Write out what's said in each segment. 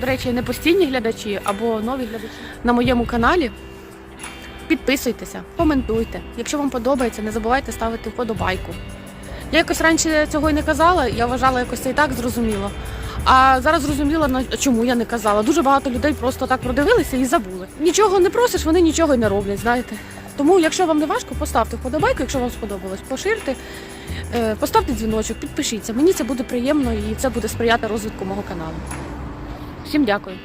до речі, не постійні глядачі або нові глядачі на моєму каналі. Підписуйтеся, коментуйте. Якщо вам подобається, не забувайте ставити вподобайку. Я якось раніше цього і не казала, я вважала якось це і так зрозуміло. А зараз зрозуміла, чому я не казала. Дуже багато людей просто так продивилися і забули. Нічого не просиш, вони нічого й не роблять, знаєте. Тому, якщо вам не важко, поставте вподобайку, якщо вам сподобалось, поширте, е, поставте дзвіночок, підпишіться. Мені це буде приємно і це буде сприяти розвитку мого каналу. Всім дякую.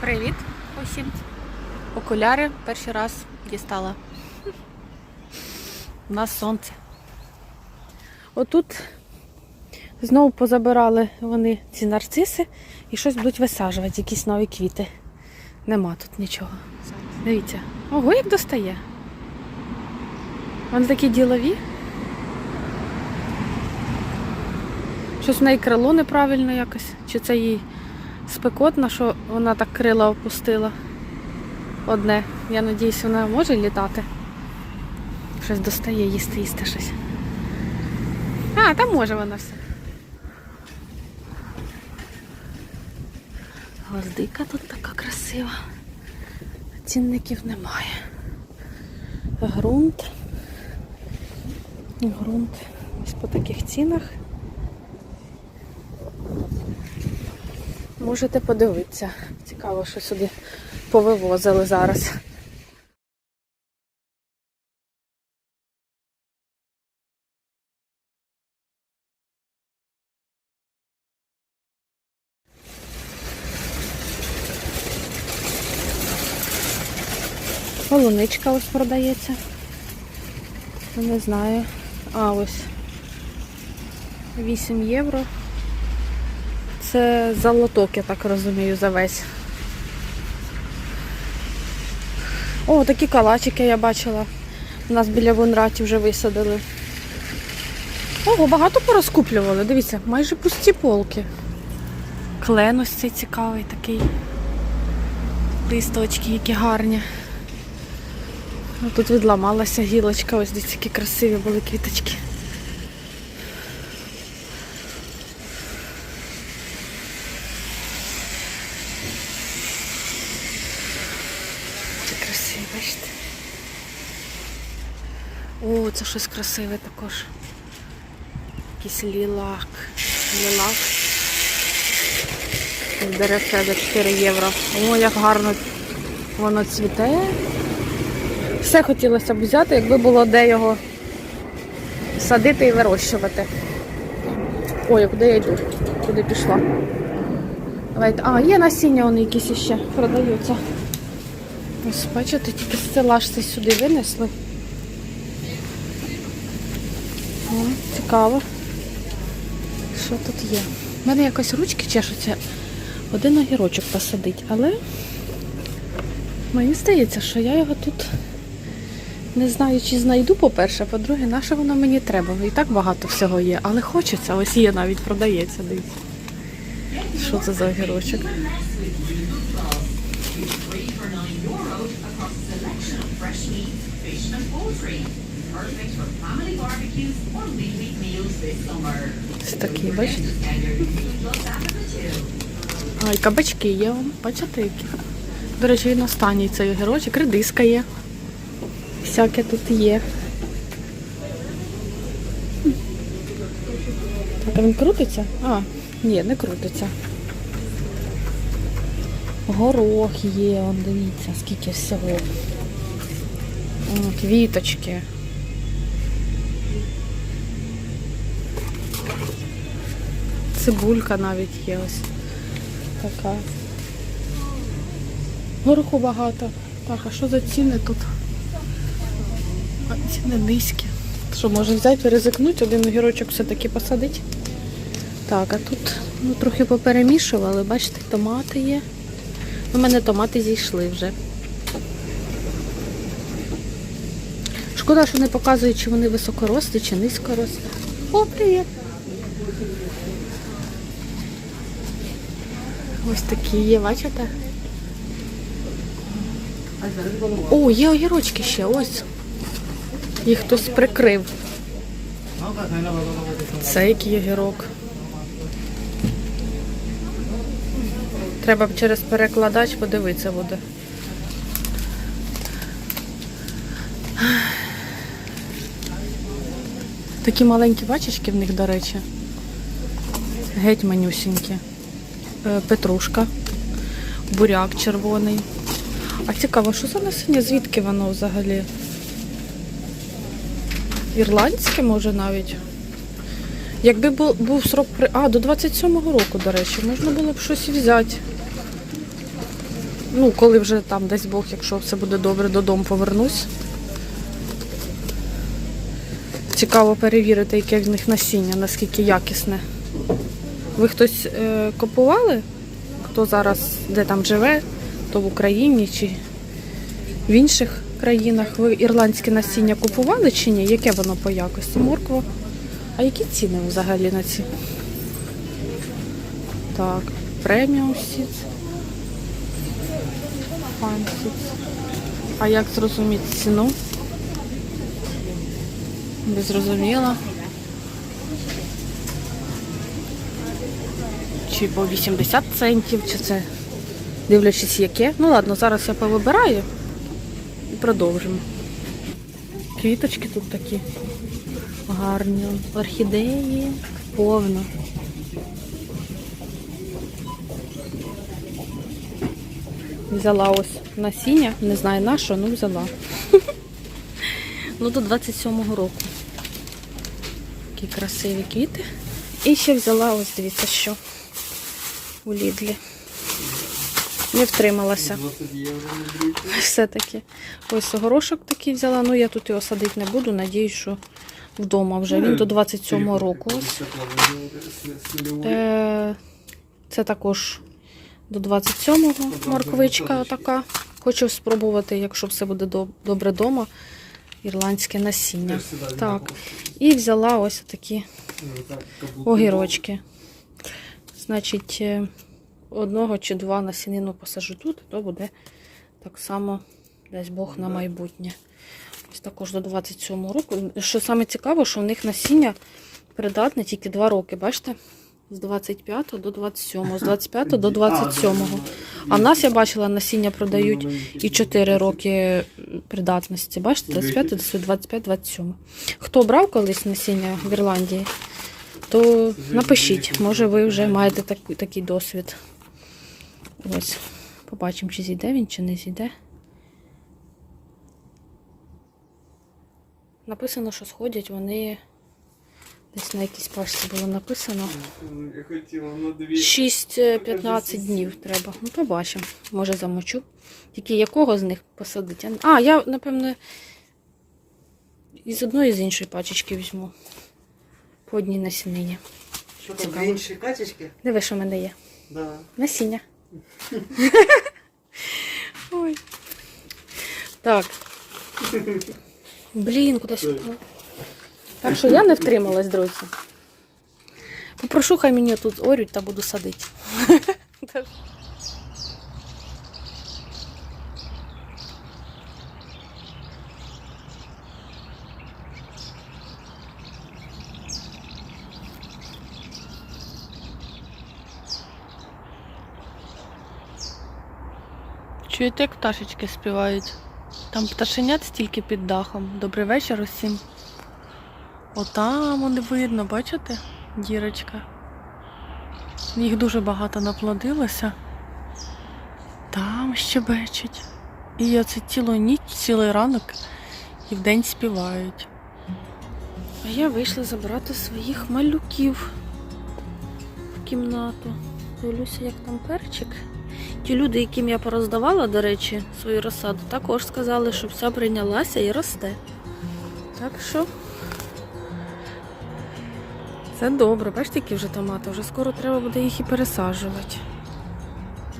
Привіт усім. Окуляри перший раз дістала. У нас сонце. Отут знову позабирали вони ці нарциси і щось будуть висаджувати, якісь нові квіти. Нема тут нічого. Дивіться. Ого, як достає. Вони такі ділові. Щось в неї крило неправильно якось. Чи це їй спекотно, що вона так крила опустила. Одне. Я надіюсь, вона може літати. Щось достає їсти, їсти щось. А, там може вона все. Гвоздика тут така красива. Цінників немає. Грунт. Грунт. Ось по таких цінах. Можете подивитися. Цікаво, що сюди повивозили зараз. Полуничка ось продається. Не знаю. А, ось 8 євро. Це за лоток, я так розумію, за весь. О, такі калачики я бачила. У нас біля Вонраті вже висадили. Ого, багато порозкуплювали. Дивіться, майже пусті полки. Клен цей цікавий такий. Листочки, які гарні. Ну, Тут відламалася гілочка, ось дивіться, які красиві були квіточки. Це красиві, бачите? О, це щось красиве також. Якийсь лілак. Лілак. Деревце за 4 євро. О, як гарно воно цвіте. Все хотілося б взяти, якби було де його садити і вирощувати. Ой, куди я йду? Куди пішла? Давайте. А, є насіння вони якісь іще продаються. Ось, бачите, тільки стелаж цей сюди винесли. О, цікаво. Що тут є? У мене якось ручки чешуться. Один огірочок посадить, але мені здається, що я його тут не знаю, чи знайду, по-перше, по-друге, на що воно мені треба. І так багато всього є, але хочеться, ось є навіть продається, дивіться. Що це за огірочок? Ось такі, бачите? А, і кабачки є, бачите які. До речі, він останній цей огірочок, редиска є. Всяке тут є. А він крутиться? А, ні, не крутиться. Горох є, он дивіться, скільки всього. О, квіточки. Цибулька навіть є ось така. Гороху багато. Так, а що за ціни тут? Ціни низькі. Що, може взяти, ризикнути, один огірочок все-таки посадити? Так, а тут ну, трохи поперемішували, бачите, томати є. У мене томати зійшли вже. Шкода, що не показують, чи вони високорослі, чи низькорослі. О, привіт! Ось такі є, бачите? О, є огірочки ще, ось. Їх хтось прикрив. Це який огірок. Треба через перекладач подивитися буде. Такі маленькі бачечки в них, до речі. Геть манюсінькі. Е, Петрушка, буряк червоний. А цікаво, що за насіння? Звідки воно взагалі? Ірландське, може, навіть. Якби був, срок при. А, до 27-го року, до речі, можна було б щось взяти. Ну, коли вже там десь Бог, якщо все буде добре, додому повернусь. Цікаво перевірити, яке в них насіння, наскільки якісне. Ви хтось е, купували? Хто зараз де там живе, то в Україні чи в інших країнах? Ви ірландське насіння купували чи ні? Яке воно по якості? Морква? А які ціни взагалі на ці? Так, преміум сіт. Файн сіт. А як зрозуміти ціну? Не зрозуміла. Чи по 80 центів, чи це дивлячись яке. Ну ладно, зараз я повибираю продовжимо. Квіточки тут такі гарні. Орхідеї повно. Взяла ось насіння, не знаю на що, ну взяла. Ну, до 27-го року. Такі красиві квіти. І ще взяла, ось дивіться, що у Лідлі. Не втрималася. Все-таки. Ось горошок такий взяла. Ну я тут його садити не буду. Надіюсь, що вдома вже. Він до 27-го року. Е, Це також до 27-го морквичка така. Хочу спробувати, якщо все буде добре вдома, ірландське насіння. Так. І взяла ось такі огірочки. Значить, е, одного чи два насінину посажу тут, то буде так само десь Бог на майбутнє. Ось також до 27 року. Що саме цікаво, що в них насіння придатне тільки 2 роки, бачите? З 25 до 27, з 25 до 27. А в нас я бачила, насіння продають і 4 роки придатності. Бачите, 25, 25, 27. Хто брав колись насіння в Ірландії, то напишіть, може ви вже маєте такий досвід. Ось, побачимо, чи зійде він, чи не зійде. Написано, що сходять вони десь на якійсь пачці було написано. Я хотіла на дві. 6-15 днів треба. Ну, побачимо. Може замочу. Тільки якого з них посадити? А, я, напевно, із одної з іншої пачечки візьму. По одній насінині. Що там, Цікаво. інші качечки? Диви, що в мене є. Да. Насіння. Ой. Так. Блін, кудись. сюди. Так що я не втрималась, друзі. Попрошу, хай мені тут орють та буду садити. Чуєте, як пташечки співають? Там пташенят стільки під дахом. Добрий вечір усім. Отам вони видно, бачите? Дірочка. Їх дуже багато наплодилося. Там щебечуть. І оце цілу ніч, цілий ранок і вдень співають. А я вийшла забрати своїх малюків в кімнату. Дивлюся, як там перчик. Ті люди, яким я пороздавала, до речі, свою розсаду, також сказали, що вся прийнялася і росте. Так що це добре. Бачите, які вже томати. Вже скоро треба буде їх і пересаджувати.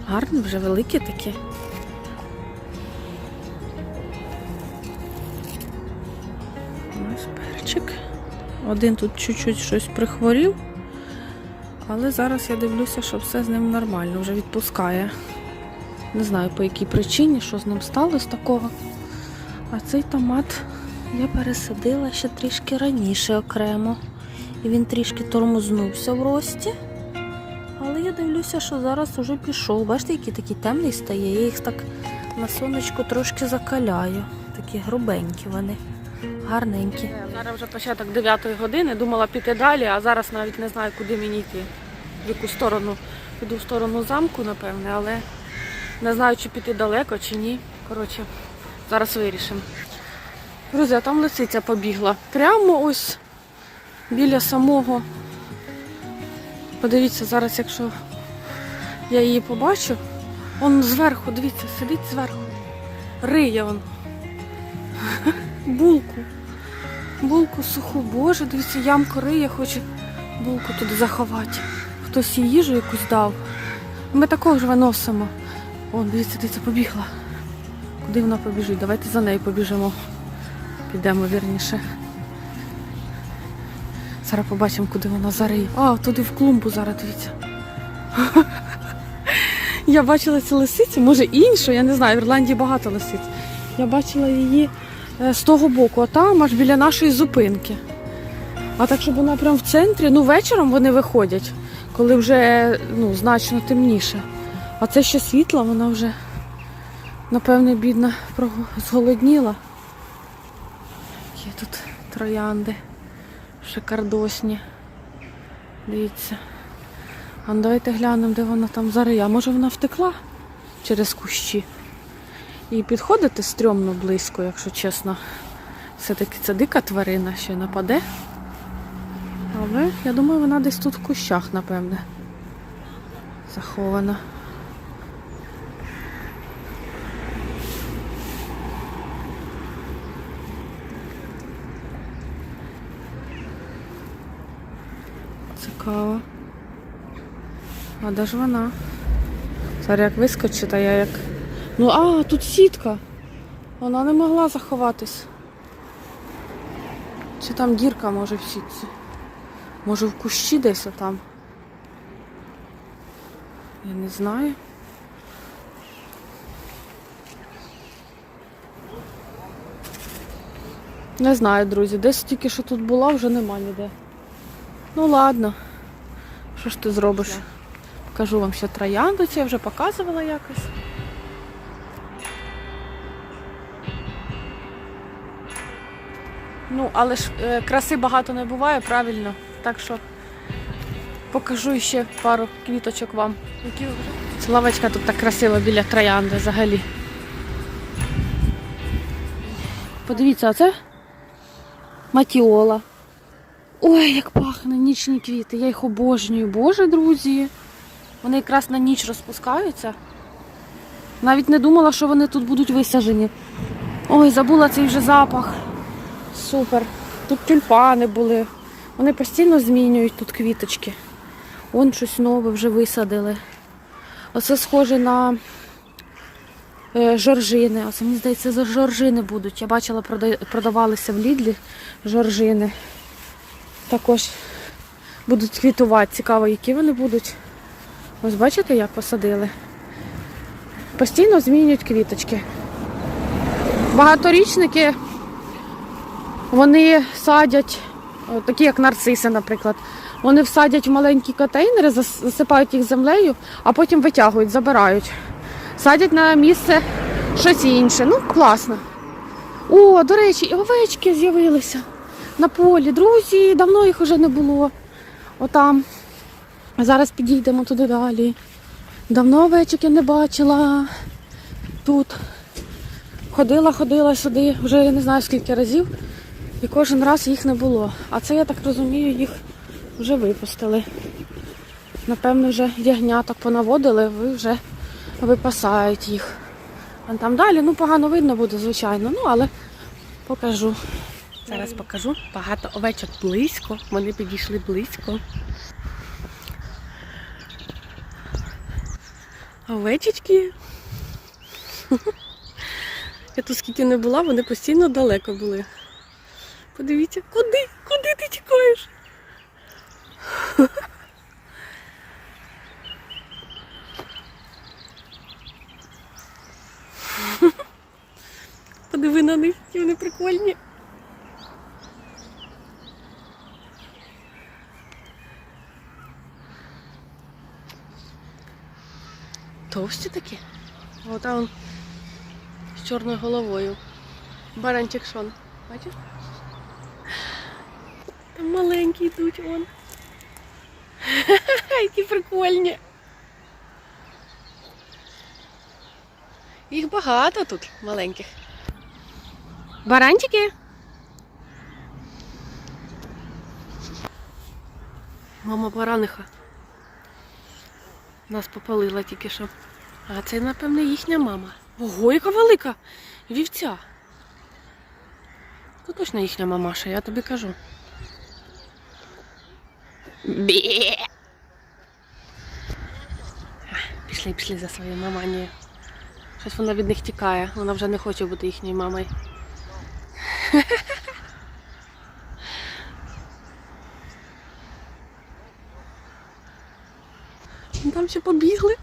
Гарні, вже великі такі. Ось перчик. Один тут чуть-чуть щось прихворів. Але зараз я дивлюся, що все з ним нормально, вже відпускає. Не знаю по якій причині, що з ним сталося такого. А цей томат я пересадила ще трішки раніше окремо. І він трішки тормознувся в рості. Але я дивлюся, що зараз уже пішов. Бачите, який такий темний стає. Я їх так на сонечку трошки закаляю. Такі грубенькі вони, гарненькі. Зараз вже початок 9 години, думала піти далі, а зараз навіть не знаю, куди мені йти. В яку сторону. Піду в сторону замку, напевне, але не знаю, чи піти далеко, чи ні. Коротше, зараз вирішимо. Друзі, а там лисиця побігла. Прямо ось біля самого. Подивіться, зараз, якщо я її побачу, он зверху, дивіться, сидить зверху. Риє он. Булку. Булку суху, боже, дивіться, ямку риє, хоче булку туди заховати. Хтось їй їжу якусь дав. Ми також виносимо. О, дивіться, дивіться, побігла. Куди вона побіжить? Давайте за нею побіжимо. Підемо вірніше. Зараз побачимо, куди вона зариє. А, туди в клумбу зараз дивіться. Я бачила цю лисицю, може іншу, я не знаю, в Ірландії багато лисиць. Я бачила її е, з того боку, а там аж біля нашої зупинки. А так, щоб вона прямо в центрі, ну вечором вони виходять, коли вже ну, значно темніше. А це ще світла, вона вже, напевне, бідна, зголодніла. Є тут троянди шикардосні. Дивіться. А ну давайте глянемо, де вона там зария. Може вона втекла через кущі. І підходити стрьомно близько, якщо чесно. Все-таки це дика тварина, ще нападе. Але я думаю, вона десь тут в кущах, напевне. Захована. Цікаво. А де ж вона? Зараз як вискочить, а я як. Ну, а, тут сітка. Вона не могла заховатись. Чи там дірка може в сітці? Може в кущі десь отам? Я не знаю. Не знаю, друзі. Десь тільки що тут була, вже нема ніде. Ну ладно. Що ж ти зробиш? Покажу вам ще троянду, цю я вже показувала якось. Ну, але ж е, краси багато не буває, правильно. Так що покажу ще пару квіточок вам. Які Лавочка тут так красиво біля троянди взагалі. Подивіться, а це матіола. Ой, як пахне нічні квіти. Я їх обожнюю. Боже, друзі. Вони якраз на ніч розпускаються. Навіть не думала, що вони тут будуть висаджені. Ой, забула цей вже запах. Супер. Тут тюльпани були. Вони постійно змінюють тут квіточки. Вон щось нове вже висадили. Оце схоже на е, жоржини. Оце, мені здається, за жоржини будуть. Я бачила, продавалися в Лідлі жоржини. Також будуть квітувати. Цікаво, які вони будуть. Ось бачите, як посадили. Постійно змінюють квіточки. Багаторічники вони садять, такі як нарциси, наприклад. Вони всадять в маленькі контейнери, засипають їх землею, а потім витягують, забирають. Садять на місце щось інше. Ну, класно. О, до речі, і овечки з'явилися на полі. Друзі, давно їх вже не було. Отам. Зараз підійдемо туди далі. Давно овечок я не бачила. Тут. Ходила, ходила сюди, вже я не знаю скільки разів. І кожен раз їх не було. А це, я так розумію, їх вже випустили. Напевно, вже ягняток понаводили, ви вже випасають їх. А там далі, ну погано видно буде, звичайно, ну але покажу. Зараз покажу. Багато овечок близько. Вони підійшли близько. Овечечки. Я тут скільки не була, вони постійно далеко були. Подивіться, куди? Куди ти тікаєш? Подиви на них, які вони прикольні. Товсті такі? Ота там з чорною головою. Баранчик шон. Бачиш? Маленькі йдуть вон. Які прикольні. Їх багато тут маленьких. Баранчики. Мама бараниха. Нас попалила тільки що. А це, напевне, їхня мама. Ого, яка велика! Вівця. Це точно їхня мамаша, я тобі кажу. Бє. Пішли, пішли за своєю маманією. Щось вона від них тікає. Вона вже не хоче бути їхньою мамою. Там ще побігли.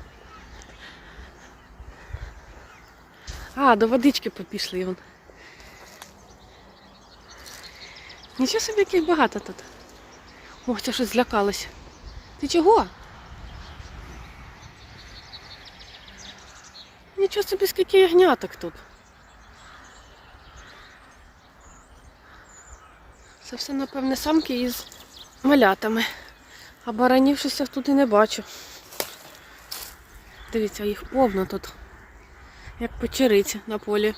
А, до водички попішли. Нічого собі, яких багато тут. Ох, це щось злякалось. Ти чого? Нічого собі, скільки ягняток тут. Це все, напевне, самки із малятами. А баранів щось тут і не бачу. Дивіться, їх повно тут. Як печериці на полі.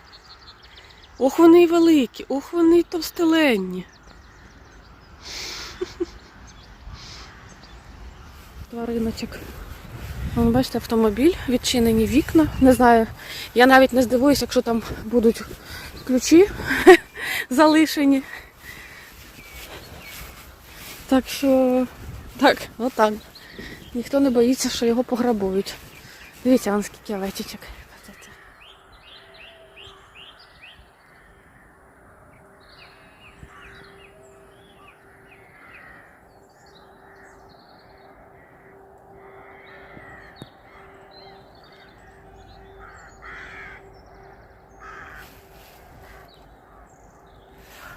Ох, вони великі, ох, вони товстеленні. Твариночок. Бачите, автомобіль, відчинені вікна. Не знаю. Я навіть не здивуюся, якщо там будуть ключі залишені. Так що, так, отак. Ніхто не боїться, що його пограбують. Дивіться, вон скільки овечечок.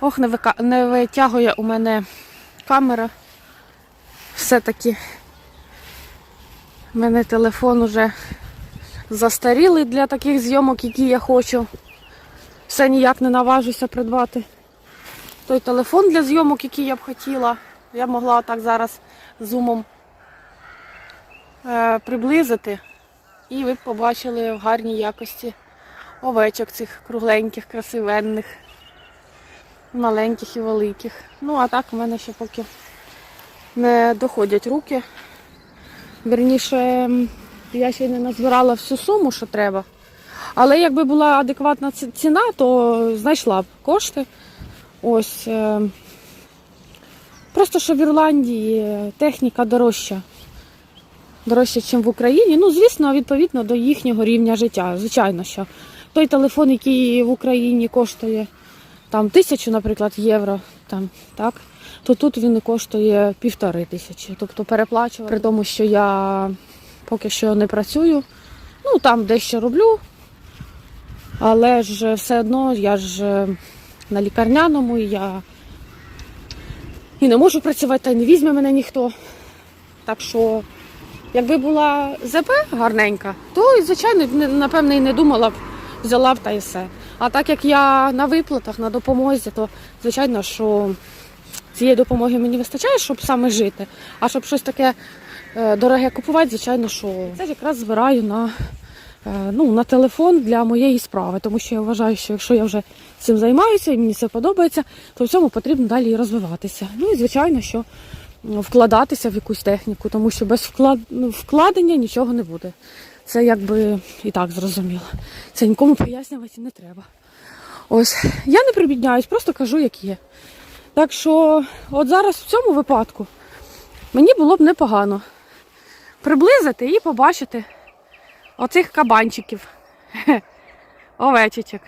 Ох, не, вика... не витягує у мене камера. Все-таки у мене телефон уже застарілий для таких зйомок, які я хочу. Все ніяк не наважуся придбати. Той телефон для зйомок, який я б хотіла. Я могла так зараз зумом е, приблизити. І ви б побачили в гарній якості овечок цих кругленьких, красивенних маленьких і великих. Ну, а так в мене ще поки не доходять руки. Вірніше, я ще не назбирала всю суму, що треба. Але якби була адекватна ціна, то знайшла б кошти. Ось. е, Просто що в Ірландії техніка дорожча. Дорожча, ніж в Україні. Ну, звісно, відповідно до їхнього рівня життя. Звичайно, що той телефон, який в Україні коштує там тисячу, наприклад, євро, там, так, то тут він коштує півтори тисячі. Тобто переплачувати, при тому, що я поки що не працюю, ну там дещо роблю, але ж все одно я ж е, на лікарняному, і я і не можу працювати, та й не візьме мене ніхто. Так що, якби була ЗП гарненька, то, звичайно, напевне, і не думала б, взяла б та і все. А так як я на виплатах, на допомозі, то звичайно, що цієї допомоги мені вистачає, щоб саме жити. А щоб щось таке е, дороге купувати, звичайно, що це якраз збираю на, е, ну, на телефон для моєї справи. Тому що я вважаю, що якщо я вже цим займаюся і мені це подобається, то в цьому потрібно далі розвиватися. Ну і звичайно, що вкладатися в якусь техніку, тому що без ну, вкладення нічого не буде. Це якби і так зрозуміло. Це нікому пояснювати не треба. Ось, я не прибідняюсь, просто кажу, як є. Так що, от зараз в цьому випадку мені було б непогано приблизити і побачити оцих кабанчиків. Овечечок.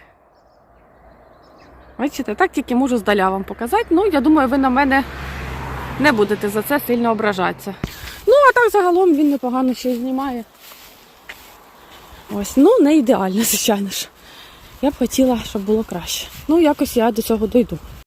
Бачите, так тільки можу здаля вам показати. Ну, я думаю, ви на мене не будете за це сильно ображатися. Ну, а так загалом він непогано ще знімає. Ось, ну не ідеально, звичайно ж. Я б хотіла, щоб було краще. Ну, якось я до цього дойду.